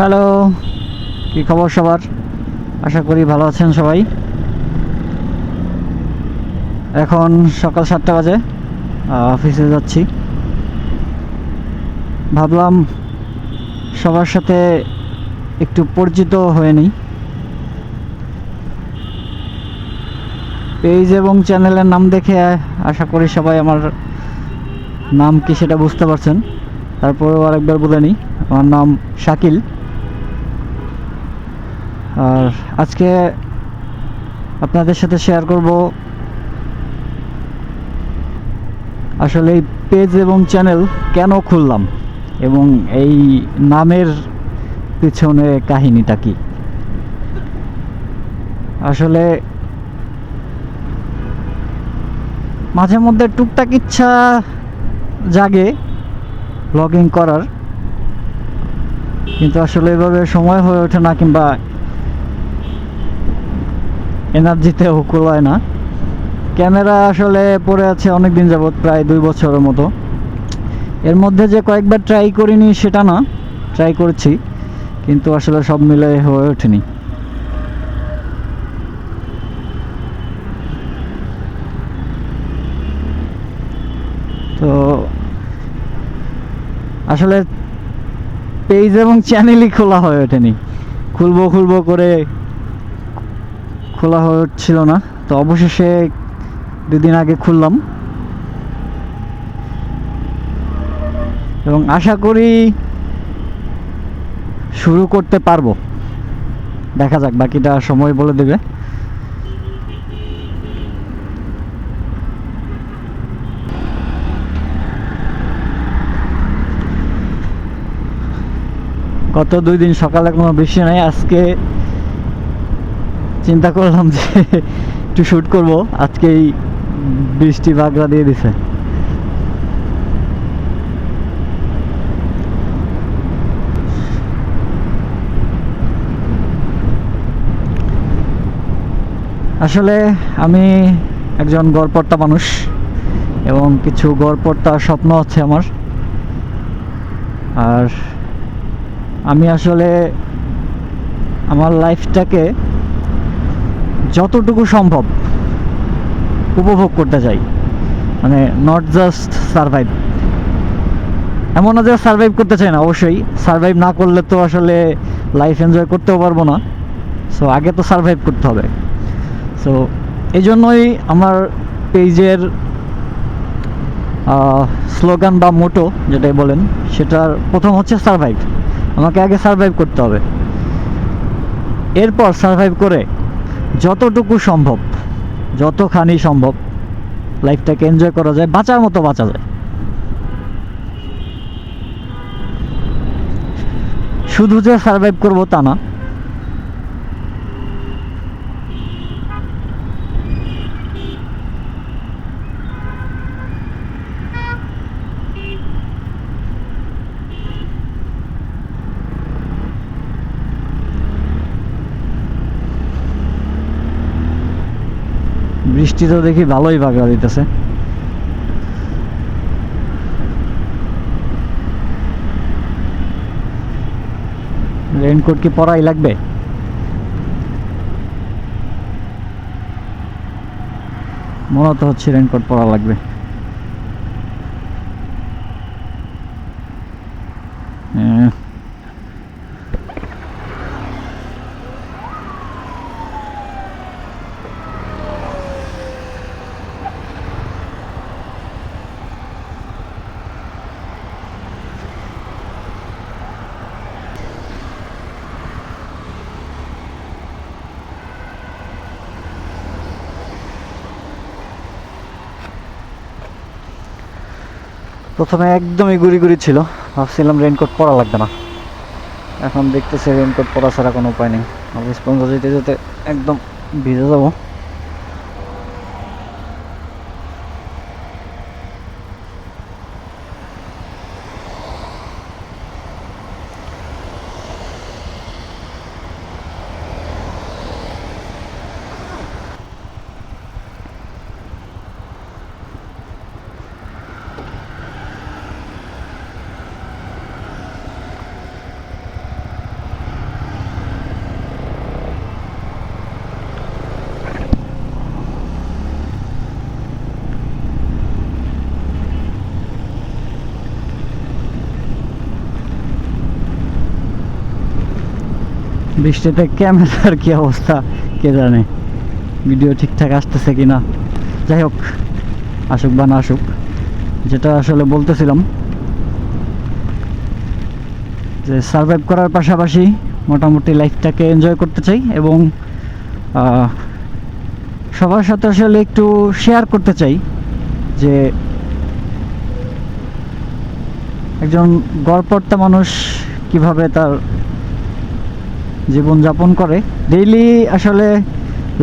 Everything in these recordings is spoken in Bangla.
হ্যালো, কি খবর সবার? আশা করি ভালো আছেন সবাই। এখন সকাল সাতটা বাজে অফিসে যাচ্ছি। ভাবলাম সবার সাথে একটু পরিচিত হয়ে নিই। পেজ এবং চ্যানেলের নাম দেখে আশা করি সবাই আমার নাম কি সেটা বুঝতে পারছেন। তারপরেও আরেকবার বলে নিই, আমার নাম শাকিল। আর আজকে আপনাদের সাথে শেয়ার করব আসলে এই পেজ এবং চ্যানেল কেন খুললাম এবং এই নামের পিছনে কাহিনীটা কি? আসলে মাঝে মধ্যে টুকটাক ইচ্ছা জাগে ব্লগিং করার, কিন্তু আসলে এভাবে সময় হয়ে ওঠে না কিংবা এনার্জিতেও কুলায় না। ক্যামেরা আসলে পড়ে আছে অনেক দিন যাবৎ, প্রায় দুই বছরের মতো। এর মধ্যে যে কয়েকবার ট্রাই করিনি সেটা না ট্রাই করেছি, কিন্তু আসলে সব মিলে হয়ে ওঠেনি। তো আসলে পেজ এবং চ্যানেলই খোলা হয়ে ওঠেনি। খুলবো খুলবো করে খোলা উঠছিল না, তো অবশেষে দুদিন আগে খুললাম। এবং আশা করি শুরু করতে পারব। দেখা যাক, বাকিটা সময় বলে দেবে। গত দুই দিন সকালে কোনো বৃষ্টি নাই, আজকে চিন্তা করলাম যে একটু শ্যুট করব। আজকেই বৃষ্টি বাগড়া দিয়ে দিছে। আসলে আমি একজন গড়পড়তা মানুষ এবং কিছু গড়পড়তা স্বপ্ন আছে আমার। আর আমি আসলে আমার লাইফটাকে যতটুকু সম্ভব উপভোগ করতে চাই। মানে নট জাস্ট সারভাইভ এমন না যে সারভাইভ করতে চাই না, অবশ্যই। সারভাইভ না করলে তো আসলে লাইফ এনজয় করতেও পারব না। সো আগে তো সারভাইভ করতে হবে। সো এই জন্যই আমার পেজের স্লোগান বা মোটো যেটাই বলেন, সেটার প্রথম হচ্ছে সারভাইভ আমাকে আগে সারভাইভ করতে হবে। এরপর সারভাইভ করে যতটুকু সম্ভব, যতখানি সম্ভব লাইফটাকে এনজয় করা যায়, বাঁচার মতো বাঁচা যায়। শুধু যে সারভাইভ করব তা না বৃষ্টি তো দেখি ভালোই বাগড়া দিতেছে। রেনকোট কি পরাই লাগবে? মনে তো হচ্ছে রেনকোট পরা লাগবে হ্যাঁ প্রথমে একদমই গুড়ি গুড়ি ছিল। ভাবছিলাম রেনকোট পরা লাগবে না। এখন দেখতেছি রেনকোট পরা ছাড়া কোনো উপায় নেই। অফিস পর্যন্ত যেতে যেতে একদম ভিজে যাব। বৃষ্টিতে ক্যামেরার কি অবস্থা, কে জানে? ভিডিও ঠিকঠাক আসতেছে কি না যাই হোক, আসুক বা না আসুক, যেটা আসলে বলতেছিলাম, যে সার্ভাইভ করার পাশাপাশি মোটামুটি লাইফটাকে এনজয় করতে চাই এবং সবার সাথে আসলে একটু শেয়ার করতে চাই, যে একজন গড়পড়তা মানুষ কীভাবে তার জীবনযাপন করে। ডেইলি আসলে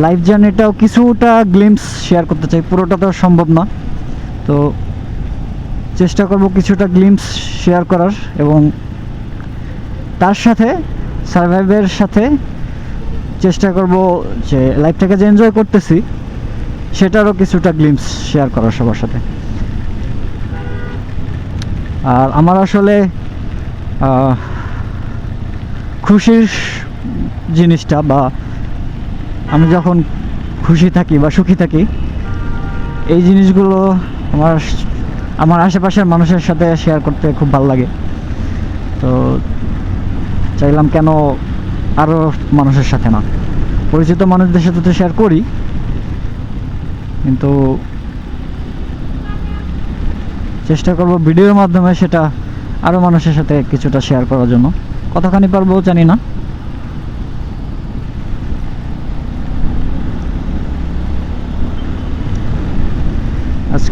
লাইফ জার্নিটাও কিছুটা গ্লিমস শেয়ার করতে চাই, পুরোটা তো সম্ভব না। তো চেষ্টা করব কিছুটা গ্লিমস শেয়ার করার এবং তার সাথে সার্ভাইভের সাথে চেষ্টা করব যে লাইফটাকে যে এনজয় করতেছি, সেটারও কিছুটা গ্লিমস শেয়ার করার সবার সাথে। আর আমার আসলে খুশির জিনিসটা বা আমি যখন খুশি থাকি বা সুখী থাকি, এই জিনিসগুলো আমার আমার আশেপাশের মানুষের সাথে শেয়ার করতে খুব ভালো লাগে। তো চাইলাম কেন আরও মানুষের সাথে না? পরিচিত মানুষদের সাথে তো শেয়ার করি, কিন্তু চেষ্টা করব ভিডিওর মাধ্যমে সেটা আরও মানুষের সাথে কিছুটা শেয়ার করার জন্য। কতখানি পারব জানি না।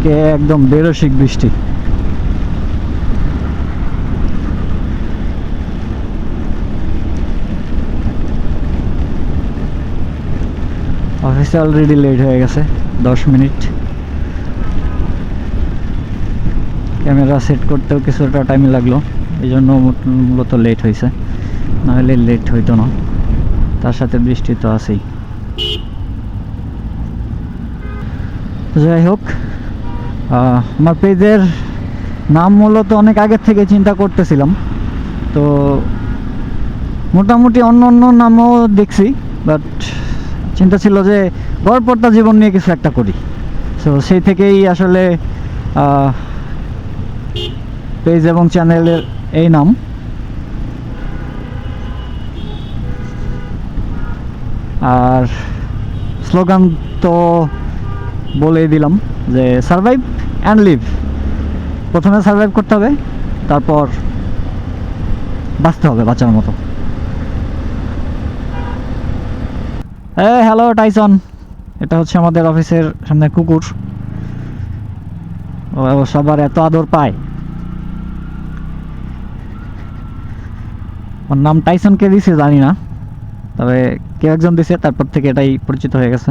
আজকে একদম বেরসিক বৃষ্টি। অফিসে অলরেডি লেট হয়ে গেছে, দশ মিনিট। ক্যামেরা সেট করতেও কিছুটা টাইম লাগল এই জন্য মূলত লেট হয়েছে। নাহলে লেট হইতো না, তার সাথে বৃষ্টি তো আছেই। যাই হোক আমার পেজের নাম মূলত অনেক আগের থেকে চিন্তা করতেছিলাম। তো মোটামুটি অন্য অন্য নামও দেখছি বাট চিন্তা ছিল যে গড়পড়তা জীবন নিয়ে কিছু একটা করি। সো সেই থেকেই আসলে পেজ এবং চ্যানেলের এই নাম। আর স্লোগান তো বলেই দিলাম। যে সারভাইভ অ্যান্ড লিভ প্রথমে সারভাইভ করতে হবে, তারপর বাঁচতে হবে বাঁচার মতো। হ্যালো টাইসন এটা হচ্ছে আমাদের অফিসের সামনে কুকুর। ও সবার এত আদর পায়। ওর নাম টাইসন কে দিছে, জানি না। তবে কেউ একজন দিছে, তারপর থেকে এটাই পরিচিত হয়ে গেছে।